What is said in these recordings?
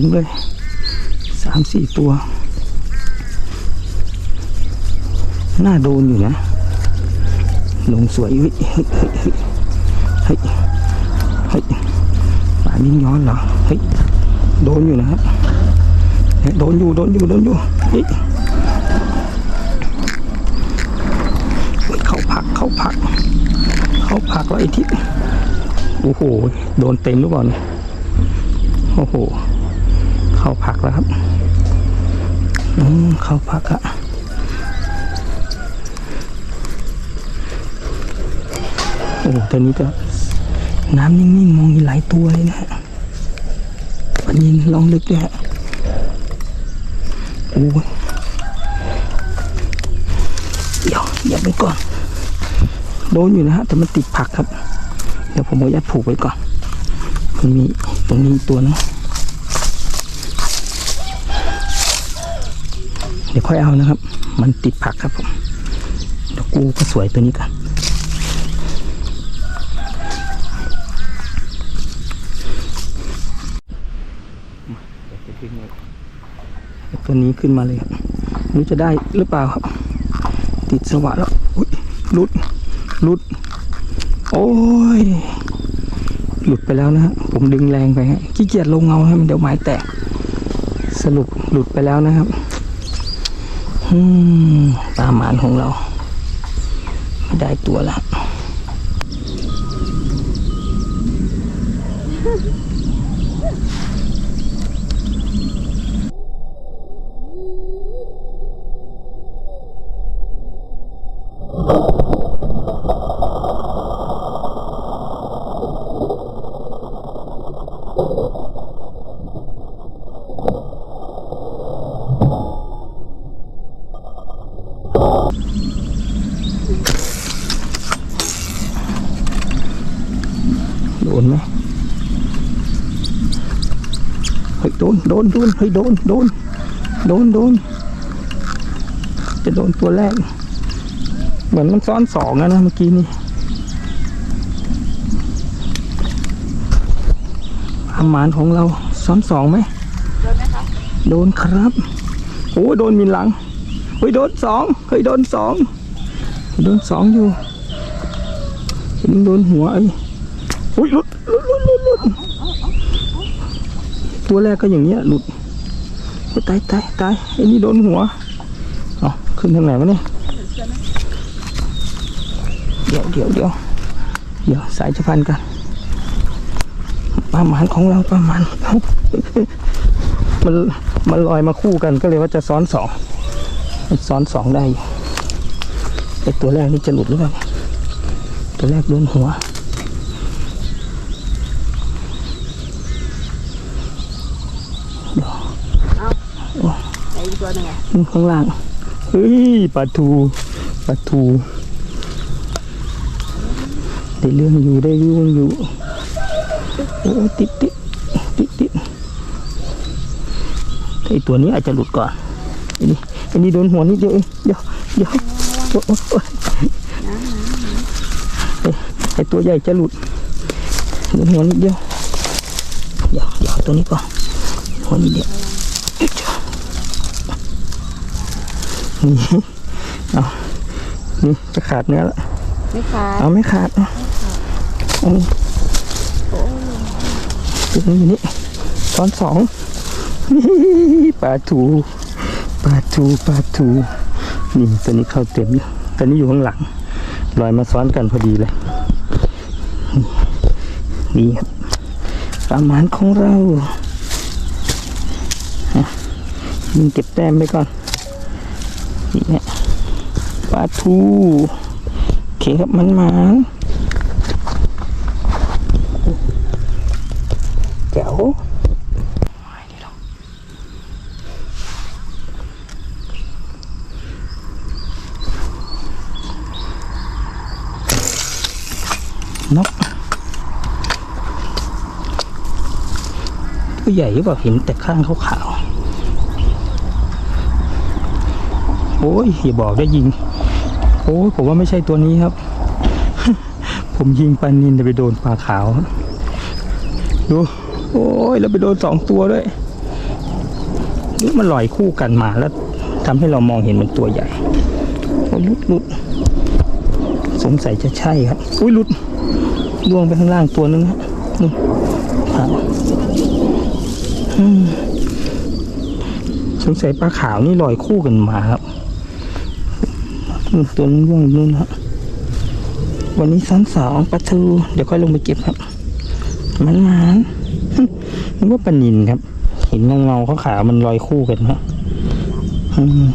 งเลยสามสี่ตัว น่าโดนอยู่นะ ลงสวยเฮ้ยเฮ้ยเฮ้ยเฮ้ยเฮ้ยป่านิ่งย้อนเหรอเฮ้ยโดนอยู่นะเฮ้ยโดนอยู่โดนอยู่โดนอยู่เฮ้ยเข้าผักเข้าผัก เข้าผักแล้วไอ้ทิศโอ้โห โดนเต็มหรือเปล่าเนี่ยโอ้โห เข้าผักแล้วครับอืมเข้าผักอะโอ้ตอนนี้ก็น้ำนิ่งๆ มองมีหลายตัวเลยนะฮะปันยินลองลึกด้วยฮะโอ้ยเดี๋ยวอย่าไปก่อน โดนอยู่นะฮะ แต่มันติดผักครับ เดี๋ยวผมเอายัดผูกไว้ก่อน มันมีตรงนี้ตัวนึง เดี๋ยวค่อยเอานะครับ มันติดผักครับผมเดี๋ยวกูก็สวยตัวนี้กันตัวนี้ขึ้นมาเลยครับรู้จะได้หรือเปล่าครับ ติดสวะแล้วอุ้ยลุดลุด โอ้ย หลุดไปแล้วนะฮะผมดึงแรงไปฮะขี้เกียจลงเงาให้มันเดี๋ยวไม้แตกสรุปหลุดไปแล้วนะครับ ปลามหมานของเราไม่ได้ตัวแล้ว โดนไหมเฮ้ยโดนโดนโดนเฮ้ยโดนโดนโดนโดนจะโดนตัวแรก เหมือนมันซ้อนสองนะนะเมื่อกี้นี่อาหมานของเราซ้อนสองไหมโดนไหมคะโดนครับโอ้ยโดนมีหลังเฮ้ยโดนสองเฮ้ยโดนสองโดนสองอยู่เห็นโดนหัวไอ้ อุ้ยหลุดหลุดหลุดหลุดหลุดตัวแรกก็อย่างเงี้ยหลุดโอ้ยตายตายตายไอ้นี่โดนหัวเอาขึ้นทางไหนวะเนี่ยเดี๋ยวเดี๋ยวเดี๋ยวเดี๋ยวสายจะพันกันปลาหมานของเราปลาหมานมันมันลอยมาคู่กันก็เลยว่าจะซ้อนสองซ้อนสองได้อยู่แต่ตัวแรกนี่จะหลุดหรือเปล่าตัวแรกโดนหัว ไหนอีกตัวหนึ่งอะ นี่ ข้างล่างเฮ้ยปลาทูปลาทูได้เรื่องอยู่ได้เรื่องอยู่โอ้ติดติดติดติดไอตัวนี้อาจจะหลุดก่อนอ้นี่ไอ้นี่โดนหัวนิดเดียวเองเดี๋ยวเดี๋ยวโอ้โอ้โอ้ไอตัวใหญ่จะหลุดโดนหัวนิดเดียวเดี๋ยวเดี๋ยวตัวนี้ก่อนหัวนิดเดียว นี่เอานี่จะขาดเนื้อละไม่ขาดเอาไม่ขาดเอาเอานี่ตัวนี้อยู่นี่ซ้อนสองนี่ปลาทูปลาทูปลาทูนี่ตัวนี้เข้าเต็มอยู่ตัวนี้อยู่ข้างหลังลอยมาซ้อนกันพอดีเลยนี่ครับปลาหมานของเราฮะยิงเก็บแต้มไปก่อน นี่เนี่ยปลาทูโอเคครับมันมานแจ๋วนกตัวใหญ่หรือเปล่าเห็นแต่ข้างขาวๆ โอ้ยอย่าบอกได้ยิง โอ้ยผมว่าไม่ใช่ตัวนี้ครับ ผมยิงปลานินแต่ไปโดนปลาขาว ดู โอ้ยแล้วไปโดนสองตัวด้วยหรือมันลอยคู่กันมาแล้วทำให้เรามองเห็นมันตัวใหญ่โอ้ยลุดลุดสงสัยจะใช่ครับ อุ้ยลุดล่วงไปข้างล่างตัวนึงนี่ครับสงสัยปลาขาวนี่ลอยคู่กันมาครับ ตัวนึงล่วงนู่นู่นครับวันนี้ซ้ำสองปลาทู เดี๋ยวค่อยลงไปเก็บครับ มันมันนึกว่าปลานินครับ เห็นเงาเงาๆขาวๆมันลอยคู่กันครับม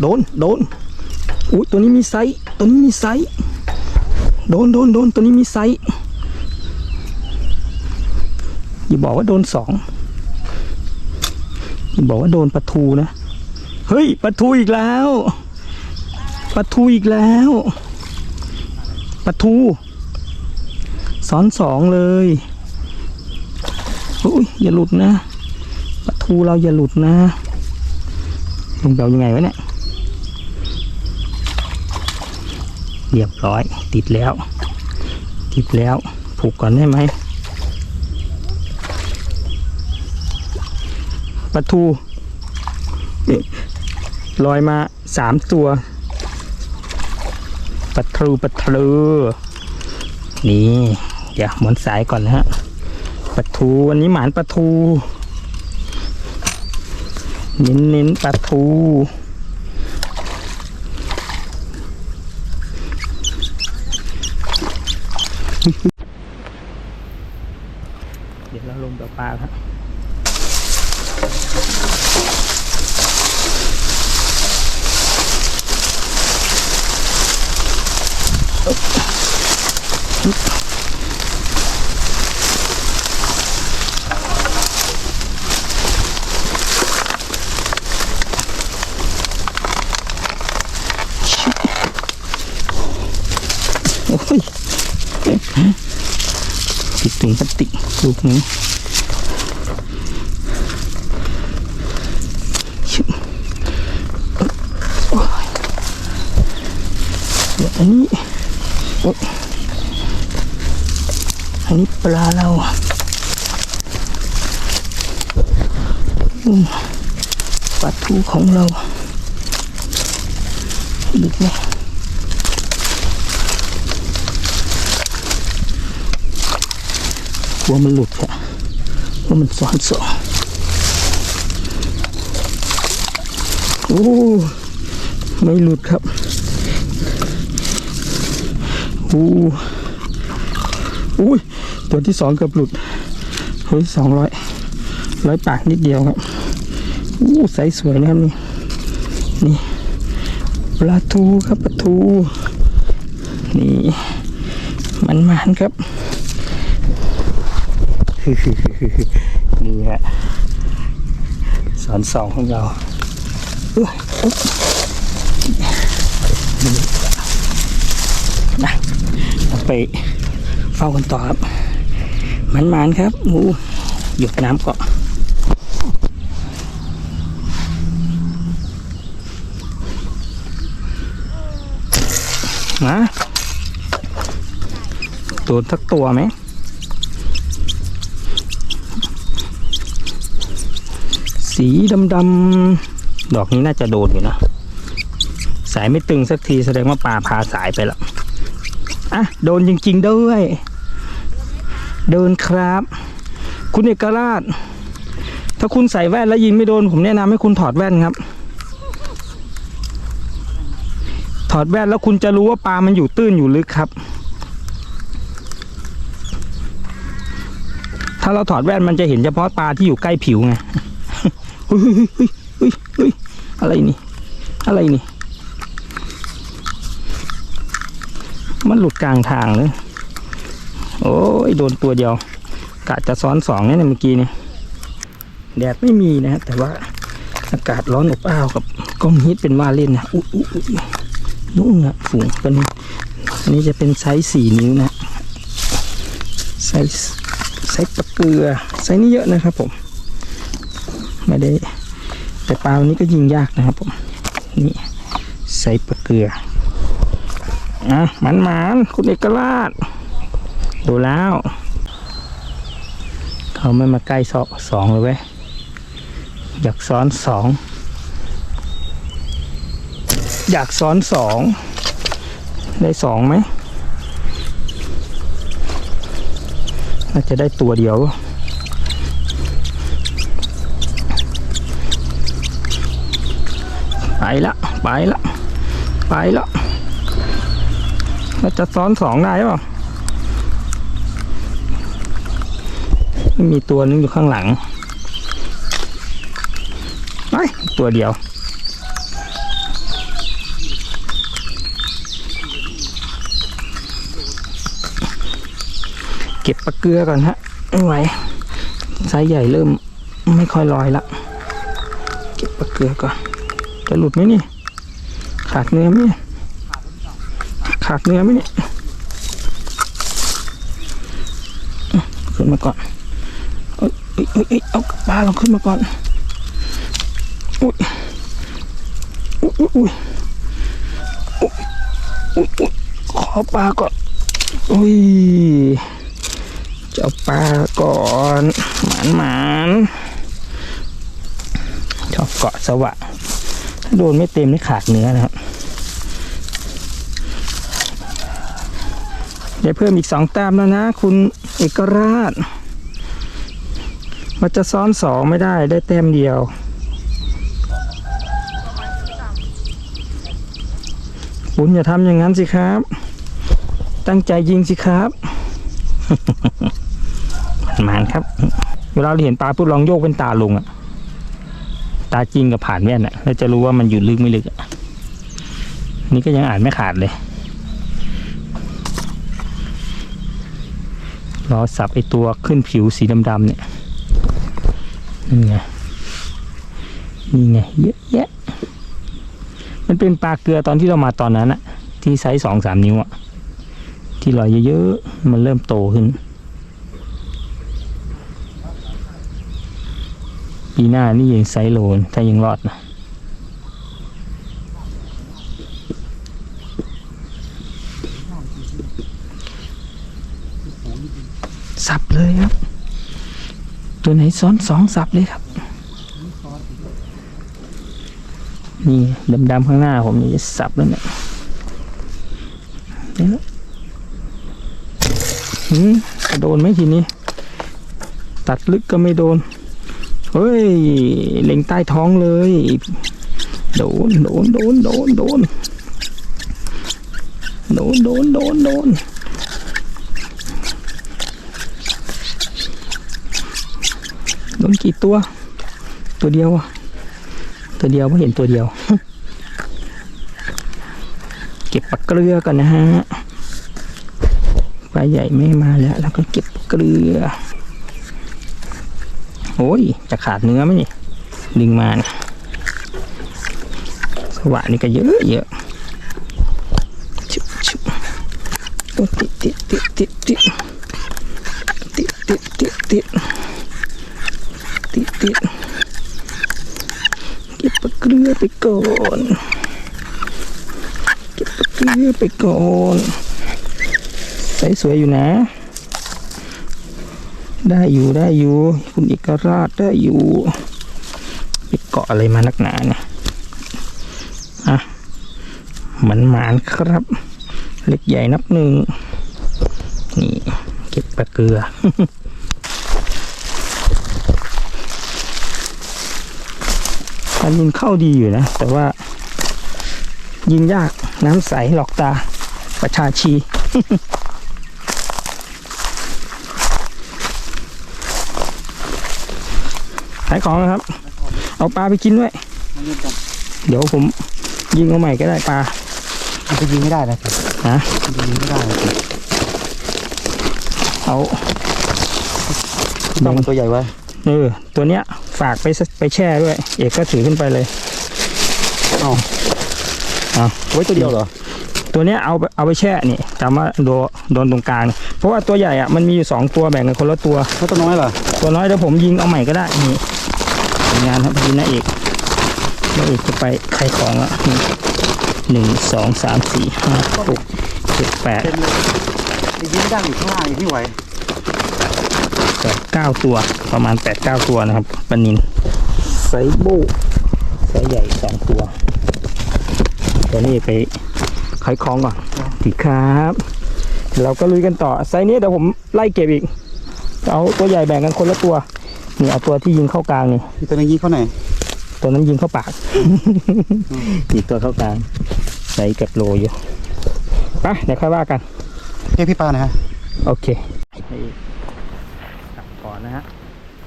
โดน โดนอุ้ยตัวนี้มีไซส์ตัวนี้มีไซส์โดนโดนโดนตัวนี้มีไซส์อย่าบอกว่าโดนสองอย่าบอกว่าโดนปลาทูนะ เฮ้ยปลาทูอีกแล้วปลาทูอีกแล้วปลาทูซ้อนสองเลยอุ้ยอย่าหลุดนะปลาทูเราอย่าหลุดนะลงเบลยังไงวะเนี่ย เรียบร้อย ติดแล้ว ติดแล้วผูกก่อนได้ไหมปลาทูลอยมาสามตัวปลาทูปลาทูนี่ เดี๋ยวหมุนสายก่อนนะฮะปลาทูวันนี้หมานปลาทู เน้นเน้นปลาทู เดี๋ยวเราลงต่อปลาครับโอ้ยติดถุงพลาสติก ลูกนี้อันนี้อันนี้ปลาเราอืมปลาทูของเราดึกไหม ลัวมันหลุดค่ะว่ามันซ้อนสอโอ้ไม่หลุดครับโอ้อุ้ยตัวที่สองเกือบหลุดเฮ้ยสองร้อยร้อยปากนิดเดียวครับอู้ใสสวยนะครับนี่นี่ปลาทูครับปลาทูนี่มันมันๆครับ นี่ฮะสอนสองของเราเอ้ยอุ๊บนี่นะไปเฝ้ากันต่อครับมันมันๆครับงูหยดน้ำเกาะมาตัวทักตัวไหม สีดำๆดอกนี้น่าจะโดนอยู่นะ สายไม่ตึงสักทีแสดงว่าปลาพาสายไปแล้วอะโดนจริง ๆ ด้วยเดินครับ คุณเอกราช ถ้าคุณใส่แว่นแล้วยิงไม่โดน ผมแนะนำให้คุณถอดแว่นครับ ถอดแว่นแล้วคุณจะรู้ว่าปลามันอยู่ตื้นอยู่ลึกครับถ้าเราถอดแว่นมันจะเห็นเฉพาะปลาที่อยู่ใกล้ผิวไง เฮ้ยเฮ้ยเฮ้ยเฮ้ยเฮ้ยอะไรนี่ อะไรนี่ มันหลุดกลางทางเลย โอ้ยโดนตัวเดียว กะจะซ้อนสองเนี่ยเมื่อกี้เนี่ยแดดไม่มีนะฮะแต่ว่าอากาศร้อนอบอ้าวกับกล้องฮิตเป็นว่าเล่นนะอุ๊ยอุ๊ยอุ๊ยนุ่งอะฝูงตัวนี้อันนี้จะเป็นไซส์สี่นิ้วนะไซส์ไซส์ปลาเกือไซส์นี้เยอะนะครับผม ไม่ได้ แต่ปลาวันนี้ก็ยิงยากนะครับผมนี่ไซส์ปลาเกลืออะหมันหมันคุณเอกราชดูแล้ว เขาไม่มาใกล้สองสองเลยเว้ยอยากซ้อนสองอยากซ้อนสองได้สองไหมน่าจะได้ตัวเดียว ไป ละไปละไปละเราจะซ้อนสองได้ป่าไม่มีตัวนึงอยู่ข้างหลังไปตัวเดียวเก็บปลาเกลือก่อนฮะไม่ไหวไซส์ใหญ่เริ่มไม่ค่อยลอยละ เก็บปลาเกลือก่อน จะหลุดไหมนี่ขาดเนื้อไหมนี่ขาดเนื้อไหมนี่ขึ้นมาก่อนเอ้ยเอ้ยเอ้ยเอ้ยเอาปลาเราขึ้นมาก่อนอุ้ยอุ้ยอุ้ยอุ้ยอุ้ยอุ้ยขอปลาก่อนอุ้ยจะเอาปลาก่อนหมานหมานชอบเกาะสวะ โดนไม่เต็มนี่ขาดเนื้อนะครับ ได้เพิ่มอีกสองแต้มแล้วนะ คุณเอกราช มันจะซ้อนสองไม่ได้ได้แต้มเดียว คุณอย่าทำอย่างนั้นสิครับ ตั้งใจยิงสิครับหมานครับ เวลาเราเห็นปลาปุ๊บลองโยกเป็นตาลงอะ ตาจริงกับผ่านแว่นอะเราจะรู้ว่ามันอยู่ลึกไม่ลึก นี่ก็ยังอ่านไม่ขาดเลยรอสับไอตัวขึ้นผิวสีดำๆเนี่ยนี่ไงนี่ไงเยอะแยะ มันเป็นปลาเกลือตอนที่เรามาตอนนั้นอะที่ไซส์สองสามนิ้วอะที่ลอยเยอะๆ มันเริ่มโตขึ้น ปีหน้านี่ยังไซโลนถ้ายังรอดนะสับเลยครับ ตัวไหนซ้อนสองสับเลยครับ นี่ดำๆข้างหน้าผมนี่จะสับแล้วเนี่ยเดี๋ยหืมโดนไหมทีนี้ ตัดลึกก็ไม่โดน เฮ้ย เล็งใต้ท้องเลย โดน โดน โดน โดน โดน โดน โดน โดน โดน โดนกี่ตัว ตัวเดียวอะตัวเดียวไม่เห็นตัวเดียว เก็บปลาเกลือก่อนนะฮะปลาใหญ่ไม่มาแล้ว แล้วก็เก็บเกลือ โอ้ย จะขาดเนื้อไหมนี่ ดึงมาเนี่ยสวะนี่ก็เยอะเยอะชุบชุบติดติดติดติดติดติดติดติดติดติดติดเก็บปลาเกลือไปก่อนเก็บปลาเกลือไปก่อนใสสวยอยู่นะ ได้อยู่ได้อยู่ คุณเอกราชได้อยู่ไปเกาะอะไรมานักหนาเนี่ยอะหมันหมานครับ เล็กใหญ่นับหนึ่งนี่เก็บปลาเกลือการยิงเข้าดีอยู่นะ แต่ว่า ยิงยากน้ำใสหลอกตา ประชาชี ขายของนะครับ เอาปลาไปกินด้วยมันยิงกันเดี๋ยวผมยิงเอาใหม่ก็ได้ปลามันจะยิงไม่ได้นะสิฮะมันจะยิงไม่ได้นะสิเอาต้องมันตัวใหญ่ไว้เออตัวเนี้ยฝากไปสไปแช่ด้วย เอกก็ถือขึ้นไปเลยเอ้าอะไว้ตัวเดียวเหรอตัวเนี้ยเอาไปเอาไปแช่นี่แต่ว่าโดนโดนตรงกลาง เพราะว่าตัวใหญ่อะมันมีอยู่สองตัวแบ่งกันคนละตัวแล้วตัวน้อยล่ะตัวน้อยเดี๋ยวผมยิงเอาใหม่ก็ได้นี่ผล งานครับพี่นาเอกนาเอกจะไปไข่ของละนี่หนึ่งสองสามสี่ห้าหกเจ็ดแปดเต็มเลยไอ้ยิ้มดังอยู่ข้างล่างอีกไม่ไหวแปดเก้าตัวประมาณแปดเก้าตัวนะครับปลานินไซส์โบไซส์ใหญ่สองตัวตัวนี้ไปไข่ของก่อนดีครับเดี๋ยวเราก็ลุยกันต่อไซส์นี้เดี๋ยวผมไล่เก็บอีก เอาตัวใหญ่แบ่งกันคนละตัว นี่เอาตัวที่ยิงเข้ากลางนี่มีตัวนึงยิงเขาไหนอยตัวนั้นยิงเข้าปากอีกตัวเข้ากลางใส่กับโลอยู่ไปเดี๋ยวค่อยว่ากันเรียกพี่ปาหนะฮะโอเคกลับก่อนนะฮะ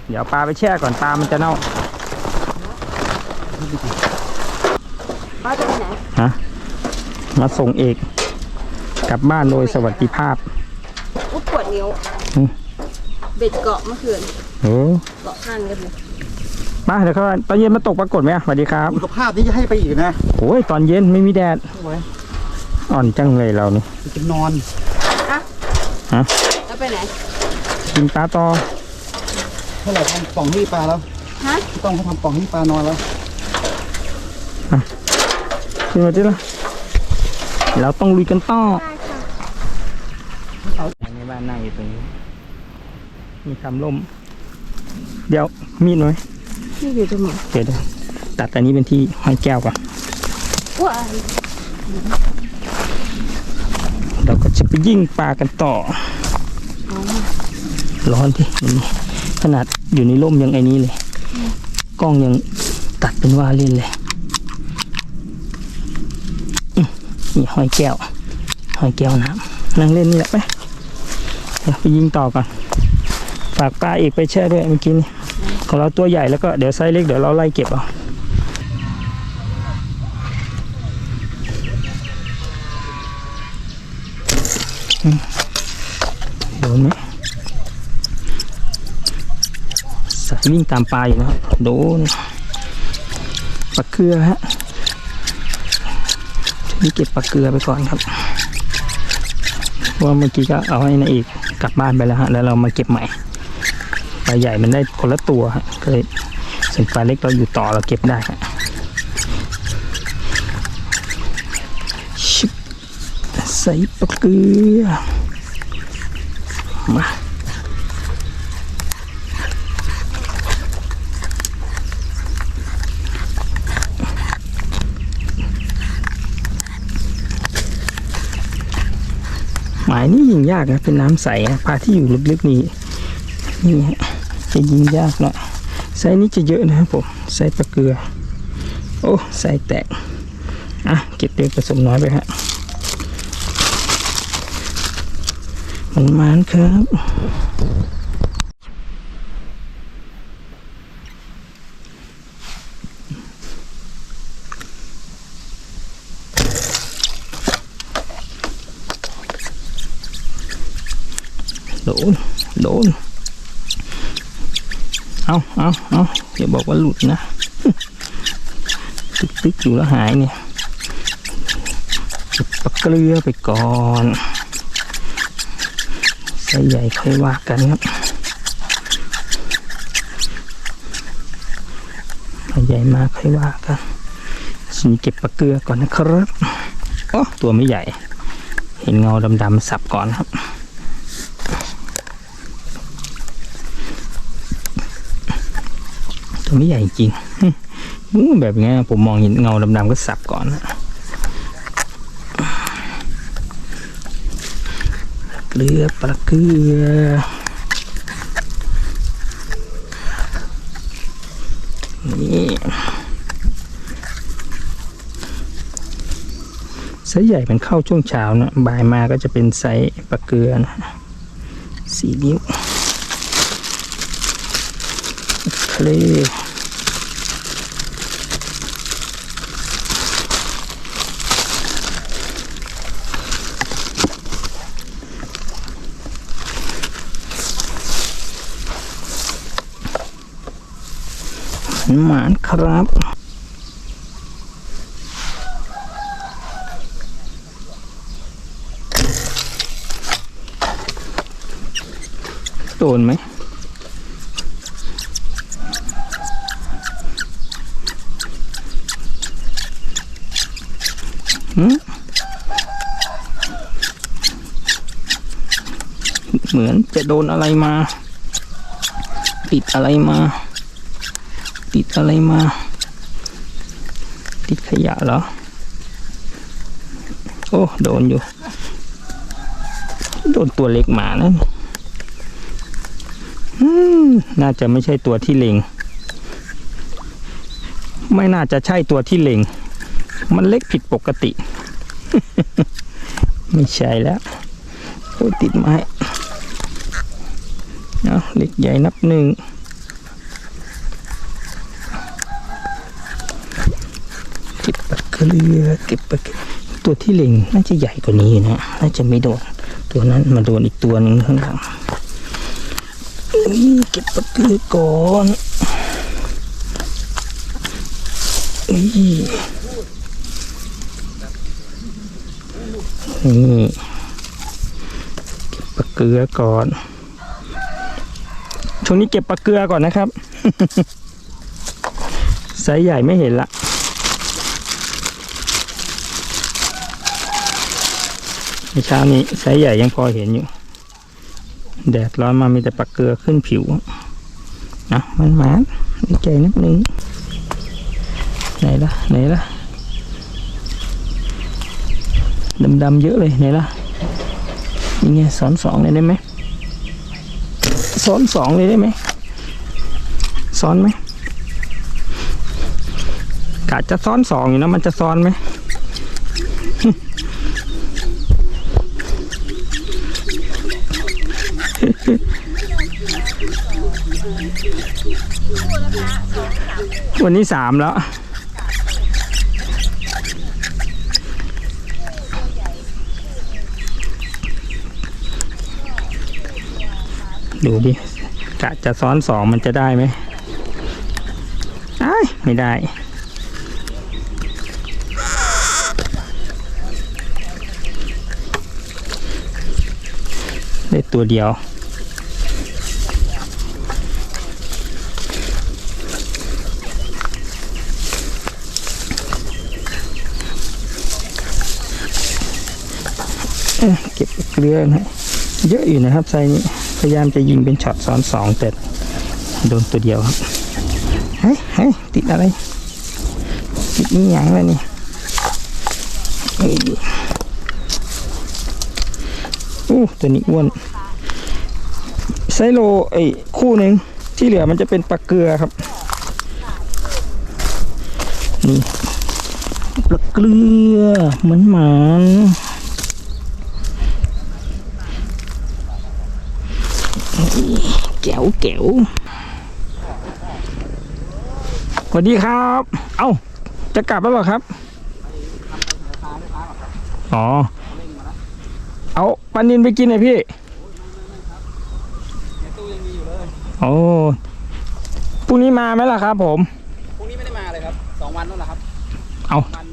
เดี๋ยวปลาไปแช่ก่อนปลามันจะเน่าป้าจะไปไหนฮะมาส่งเอกกลับบ้านโดยสวัสดิภาพอุ๊บปวดนิ้วอืมเบ็ดเกาะเมื่อคืน โอ้เกาะข้างกันเลยมาเดี๋ยวค่อยว่าตอนเย็นมาตกปรากฏไหมอะสวัสดีครับสุขภาพนี้จะให้ไปอีกนะโอ้ยตอนเย็นไม่มีแดดไม่ไหวอ่อนจังเลยเรานี่จะนอนแล้วไปไหนกินปลาตอเท่าไหร่ทำป่องให้พี่ปลาแล้วฮะพี่ต้องเขาทำป่องให้พี่ปลานอนแล้วขึ้นมาดิละเราต้องลุยกันต่อในบ้านนั่งอยู่ตรงนี้มีคำล่ม เดี๋ยวมีดหน่อยนี่อยู่ตรงไหนเดี๋ยวเดี๋ยวตัดอันนี้เป็นที่ห้อยแก้วก่อนว้ายเราก็จะไปยิงปลากันต่อ ร้อนที่นี่ขนาดอยู่ในร่มยังไอ้นี้เลย กล้องยังตัดเป็นว่าเล่นเลยอื้อนี่ห้อยแก้วห้อยแก้วน้ำนั่งเล่นนี่แหละไปเดี๋ยวไปยิงต่อก่อน ฝากปลาอีกไปแช่ด้วยเมื่อกี้นี่ของเราตัวใหญ่แล้วก็เดี๋ยวไซส์เล็กเดี๋ยวเราไล่เก็บเอาโดนไหมสายวิ่งตามปลาอยู่นะครับโดนปลาเกลือฮะทีนี้เก็บปลาเกลือไปก่อนครับว่าเมื่อกี้ก็เอาให้นาเอกกลับบ้านไปแล้วฮะแล้วเรามาเก็บใหม่าใหญ่มันได้คนละตัวก็เลยส่วนปลาเล็กเราอยู่ต่อเราเก็บได้ชิบใส่ปลาเกลือมาหมายนี่ยิงยากนะเป็นน้ำใสนะปลาที่อยู่ลึกๆนี่นี่ฮะ จะยิงยากหน่อยไซนี้จะเยอะนะครับผมไซปลาเกลือ โอ้ไซแตก อะ เก็บเล็กผสมน้อยไปฮะมันมานครับโดนโดน เอาเอาเอาอย่าบอกว่าหลุดนะ ตึกตึกอยู่แล้วหายเนี่ยปลาเกลือไปก่อนไซส์ใหญ่ค่อยว่ากันครับไซส์ใหญ่มาค่อยว่ากันฉันเก็บปลาเกลือก่อนนะครับโอ้ตัวไม่ใหญ่ เห็นเงาดำๆสับก่อนครับ ตัวไม่ใหญ่จริงแบบเงี้ผมมองเห็นเงาดำๆก็สับก่อนนะเกลือปลาเกลือนี่ไซส์ใหญ่เป็นเข้าช่วงเช้านะบ่ายมาก็จะเป็นไซส์ปลาเกลือนะสีนิ้ว เคลหมานครับโดนไหม เหมือนจะโดนอะไรมา ติดอะไรมา ติดอะไรมา ติดขยะเหรอ โอ้ โดนอยู่ โดนตัวเล็กหมานั่นน่าจะไม่ใช่ตัวที่เล็งไม่น่าจะใช่ตัวที่เล็งมันเล็กผิดปกติ ไม่ใช่แล้วโอ้ติดไม้ เอาเล็กใหญ่นับหนึ่งเก็บปลาเกลือเก็บปลาเกลือตัวที่เล็งน่าจะใหญ่กว่านี้นะน่าจะไม่โดนตัวนั้นมาโดนอีกตัวหนึ่งข้างหลังนี่เก็บปลาเกลือก่อนนี่นี่เก็บปลาเกลือก่อน ช่วงนี้เก็บปลาเกลือก่อนนะครับไซส์ใหญ่ไม่เห็นละในเช้านี้ไซส์ใหญ่ยังพอเห็นอยู่ แดดร้อนมามีแต่ปลาเกลือขึ้นผิวนะมันหมานดีใจนิดนึงไหนล่ะไหนล่ะดำๆเยอะเลยไหนล่ะนี่ไงสอนสองเลยได้ไหม สอนสองเลยได้ไหมซ้อนไหมกะจะซ้อนสองอยู่นะมันจะซ้อนไหมวันนี้สามแล้ว ดูดิกะจะซ้อนสองมันจะได้ไหมอ้ไม่ได้ ได้ตัวเดียวเก็บเกลือนะเยอะอยู่นะครับไซนี้ พยายามจะยิงเป็นช็อตซ้อนสองแต่โดนตัวเดียวครับ เฮ้ยเฮ้ยติดอะไร ติดนี่อย่างแล้วนี่อ้ยอู้ตัวนี้อ้วนไซโลไอ้คู่หนึ่งที่เหลือมันจะเป็นปลาเกลือครับ นี่ปลาเกลือเหมือนหมาน แก้วแก้วสวัสดีครับ เอ้า จะกลับแล้วเหรอครับ อ๋อ เอาปลานินไปกินหน่อยพี่โอ้พรุ่งนี้มาไหมล่ะครับผมพรุ่งนี้ไม่ได้มาเลยครับสองวันนั่นแหละครับ เอาวัน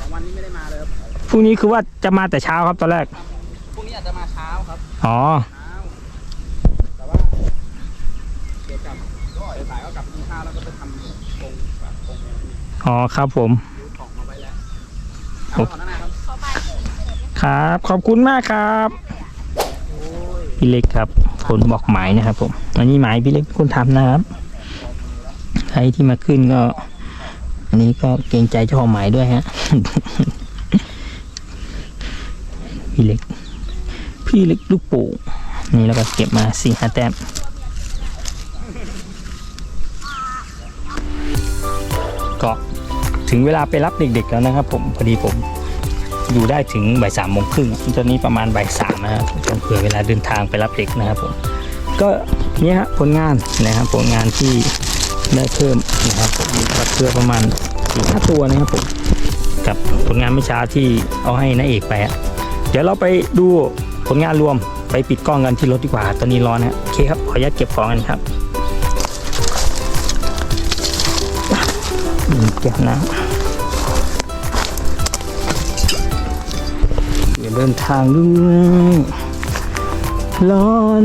สองวันนี้ไม่ได้มาเลยครับพรุ่งนี้คือว่าจะมาแต่เช้าครับตอนแรกพรุ่งนี้อาจจะมาเช้าครับ อ๋อ เช้าแต่ว่าเดี๋ยวกลับก็สายๆก็กลับไปกินข้าวแล้วก็ไปทำกงแบบกง อะไรนี่อ๋อครับผมดูของมาไว้แล้วเอาก่อนนะนะครับครับ ขอบคุณมากครับพี่เล็กครับคนบอกหมายนะครับ ผมอันนี้หมายพี่เล็กเป็นคนทำนะครับใครที่มาขึ้นก็ อันนี้ก็เกรงใจเจ้าของหมายด้วยฮะพี่เล็ก พี่เล็กลูกปู่นี่แล้วก็เก็บมาสี่ห้าแต้มก็ ถึงเวลาไปรับเด็กๆแล้วนะครับผมพอดีผมอยู่ได้ถึงบ่ายสามโมงครึ่งตอนนี้ประมาณบ่ายสามนะครับผมเผื่อเวลาเดินทางไปรับเด็กนะครับผมก็นี่ฮะผลงานนะครับผลงานที่ได้เพิ่มนะครับผมรับเพื่อประมาณสี่ห้าตัวนะครับผมกับผลงานเมื่อเช้าที่เอาให้นาเอกไปเดี๋ยวเราไปดูผลงานรวมไปปิดกล้องกันที่รถดีกว่าตอนนี้ร้อนนะโอเคครับขออนุญาตเก็บของกันครับ แก้วน้ำเดี๋ยวเดินทางด้วยร้อน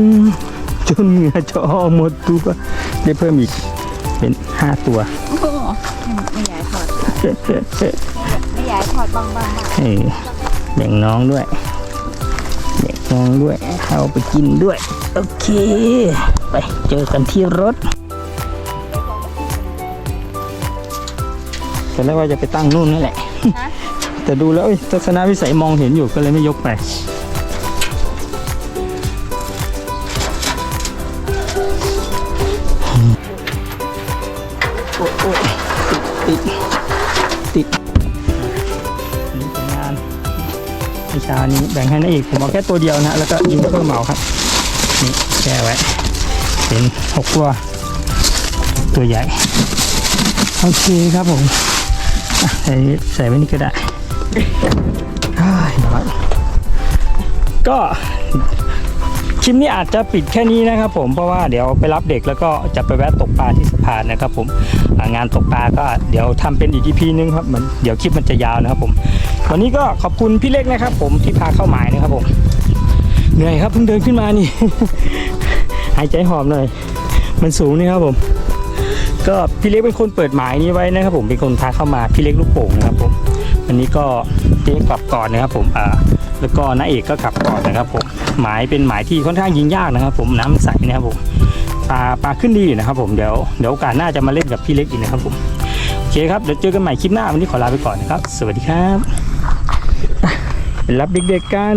จนเหงื่อจะออกหมดตัว ได้เพิ่มอีกเป็นห้าตัว ไม่อยากถอด ไม่อยากถอดบางบางบางเออแบ่งน้องด้วยแบ่งน้องด้วยเอาไปกินด้วย โอเค ไปเจอกันที่รถ แต่แรกว่าจะไปตั้งนู่นนั่นแหละแต่ดูแล้วเอ้ยทัศนวิสัยมองเห็นอยู่ก็เลยไม่ยกไป โอ้โอ้ติดติดติดอันนี้เป็นงานวิชานี้แบ่งให้นายเอกผมเอาแค่ตัวเดียวนะ แล้วก็ยิงเพิ่มเหมาครับ นี่แช่ไว้ เป็นหกตัว ตัวใหญ่ โอเคครับผมอะ ใส่ใส่ไว้นี่ก็ได้อ้ายก็คลิปนี้อาจจะปิดแค่นี้นะครับผมเพราะว่าเดี๋ยวไปรับเด็กแล้วก็จะไปแวะตกปลาที่สะพานนะครับผมงานตกปลาก็เดี๋ยวทำเป็นอีก EP นึงครับเหมือนเดี๋ยวคลิปมันจะยาวนะครับผมวันนี้ก็ขอบคุณพี่เล็กนะครับ ผมที่พาเข้าหมายนะครับผมเหนื่อยครับเพิ่งเดินขึ้นมานี่ หายใจหอมหน่อย มันสูงนี่ครับผม ก็พี่เล็กเป็นคนเปิดหมายนี้ไว้นะครับผมเป็นคนพาเข้ามาพี่เล็กลูกโป่งนะครับผมวันนี้ก็พี่เจ๊กกลับก่อนนะครับผมอ่าแล้วก็น้าเอกก็กลับก่อนนะครับผมหมายเป็นหมายที่ค่อนข้างยิงยากนะครับผมน้ำใสนะครับผมปลาปลาขึ้นดีอยู่นะครับผมเดี๋ยวเดี๋ยวโอกาสหน้าจะมาเล่นกับพี่เล็กอีกนะครับผมโอเคครับเดี๋ยวเจอกันใหม่คลิปหน้าวันนี้ขอลาไปก่อนนะครับ สวัสดีครับรับเด็กๆกัน